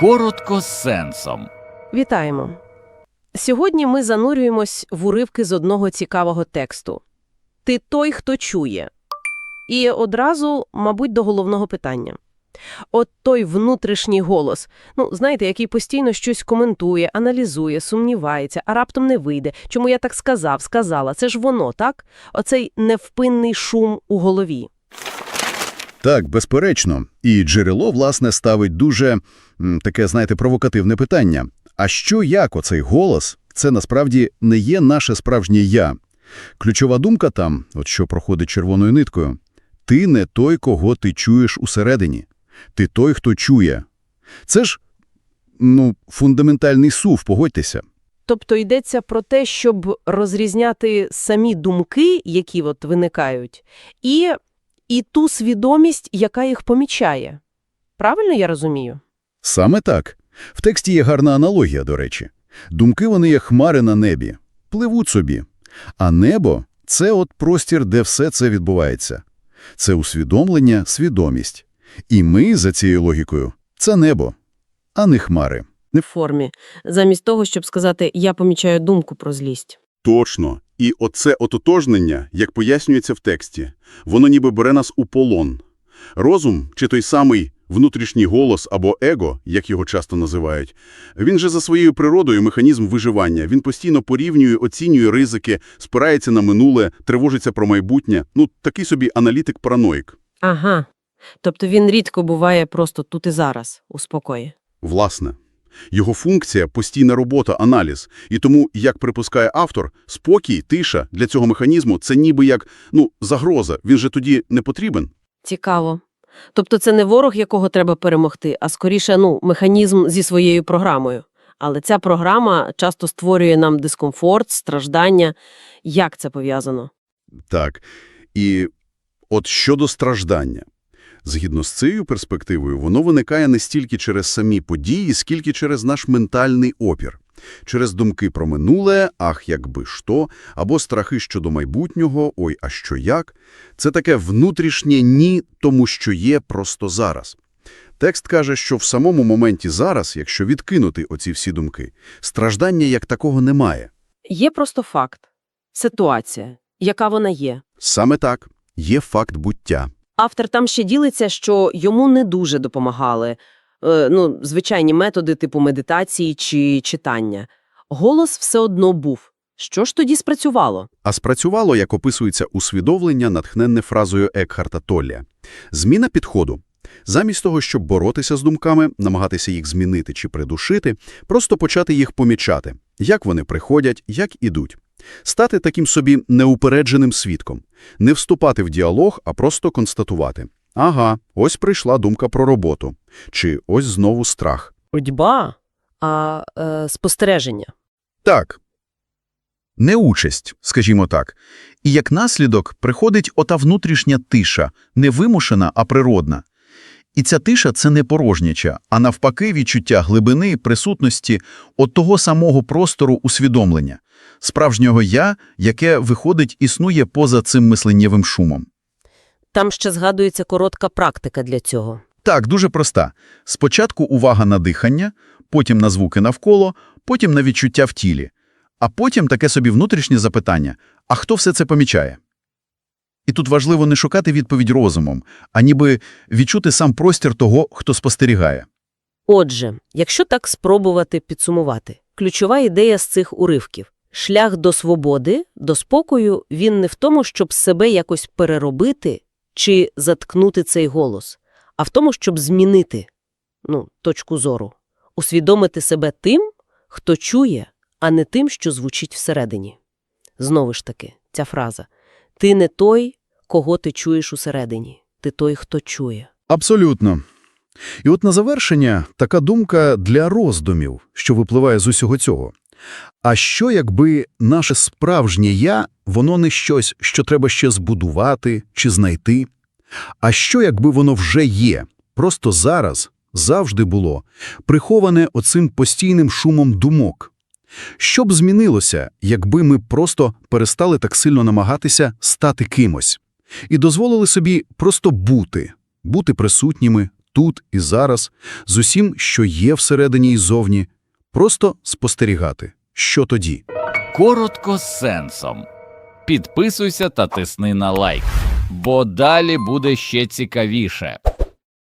Коротко з сенсом. Вітаємо! Сьогодні ми занурюємось в уривки з одного цікавого тексту. Ти той, хто чує. І одразу, мабуть, до головного питання. От той внутрішній голос, ну, знаєте, який постійно щось коментує, аналізує, сумнівається, а раптом не вийде. Чому я так сказав, сказала? Це ж воно, так? Оцей невпинний шум у голові. Так, безперечно. І джерело, власне, ставить дуже таке, знаєте, провокативне питання. А що як оцей голос, це насправді не є наше справжнє «я». Ключова думка там, от що проходить червоною ниткою, ти не той, кого ти чуєш усередині. Ти той, хто чує. Це ж, ну, фундаментальний сув, погодьтеся. Тобто йдеться про те, щоб розрізняти самі думки, які от виникають, і, і ту свідомість, яка їх помічає. Правильно я розумію? Саме так. В тексті є гарна аналогія, до речі. Думки вони є хмари на небі, пливуть собі. А небо – це от простір, де все це відбувається. Це усвідомлення, свідомість. І ми, за цією логікою, це небо, а не хмари. В формі. Замість того, щоб сказати «я помічаю думку про злість». Точно. І оце ототожнення, як пояснюється в тексті, воно ніби бере нас у полон. Розум, чи той самий внутрішній голос або его, як його часто називають, він же за своєю природою механізм виживання. Він постійно порівнює, оцінює ризики, спирається на минуле, тривожиться про майбутнє. Ну, такий собі аналітик-параноїк. Ага. Тобто він рідко буває просто тут і зараз, у спокої. Власне. Його функція – постійна робота, аналіз. І тому, як припускає автор, спокій, тиша для цього механізму – це ніби як, ну, загроза. Він же тоді не потрібен. Цікаво. Тобто це не ворог, якого треба перемогти, а скоріше, ну, механізм зі своєю програмою. Але ця програма часто створює нам дискомфорт, страждання. Як це пов'язано? Так. І от щодо страждання. Згідно з цією перспективою, воно виникає не стільки через самі події, скільки через наш ментальний опір. Через думки про минуле, ах, якби що, або страхи щодо майбутнього, ой, а що як. Це таке внутрішнє «ні» тому, що є просто зараз. Текст каже, що в самому моменті зараз, якщо відкинути оці всі думки, страждання як такого немає. Є просто факт. Ситуація. Яка вона є. Саме так, є факт буття. Автор там ще ділиться, що йому не дуже допомагали е, ну, звичайні методи типу медитації чи читання. Голос все одно був. Що ж тоді спрацювало? А спрацювало, як описується усвідомлення, натхненне фразою Екхарта Толля. Зміна підходу. Замість того, щоб боротися з думками, намагатися їх змінити чи придушити, просто почати їх помічати, як вони приходять, як ідуть. Стати таким собі неупередженим свідком. Не вступати в діалог, а просто констатувати. Ага, ось прийшла думка про роботу. Чи ось знову страх. Удьба, а е, спостереження. Так. Не участь, скажімо так. І як наслідок приходить ота внутрішня тиша, не вимушена, а природна. І ця тиша – це не порожняча, а навпаки відчуття глибини, присутності от того самого простору усвідомлення, справжнього «я», яке, виходить, існує поза цим мисленнєвим шумом. Там ще згадується коротка практика для цього. Так, дуже проста. Спочатку увага на дихання, потім на звуки навколо, потім на відчуття в тілі. А потім таке собі внутрішнє запитання – а хто все це помічає? І тут важливо не шукати відповідь розумом, а ніби відчути сам простір того, хто спостерігає. Отже, якщо так спробувати підсумувати, ключова ідея з цих уривків – шлях до свободи, до спокою, він не в тому, щоб себе якось переробити чи заткнути цей голос, а в тому, щоб змінити ну, точку зору, усвідомити себе тим, хто чує, а не тим, що звучить всередині. Знову ж таки, ця фраза «ти не той, кого ти чуєш усередині, ти той, хто чує». Абсолютно. І от на завершення така думка для роздумів, що випливає з усього цього. А що, якби наше справжнє «я» воно не щось, що треба ще збудувати чи знайти? А що, якби воно вже є, просто зараз, завжди було, приховане оцим постійним шумом думок? Що б змінилося, якби ми просто перестали так сильно намагатися стати кимось і дозволили собі просто бути, бути присутніми тут і зараз, з усім, що є всередині і зовні, просто спостерігати. Що тоді? Коротко з сенсом. Підписуйся та тисни на лайк, бо далі буде ще цікавіше.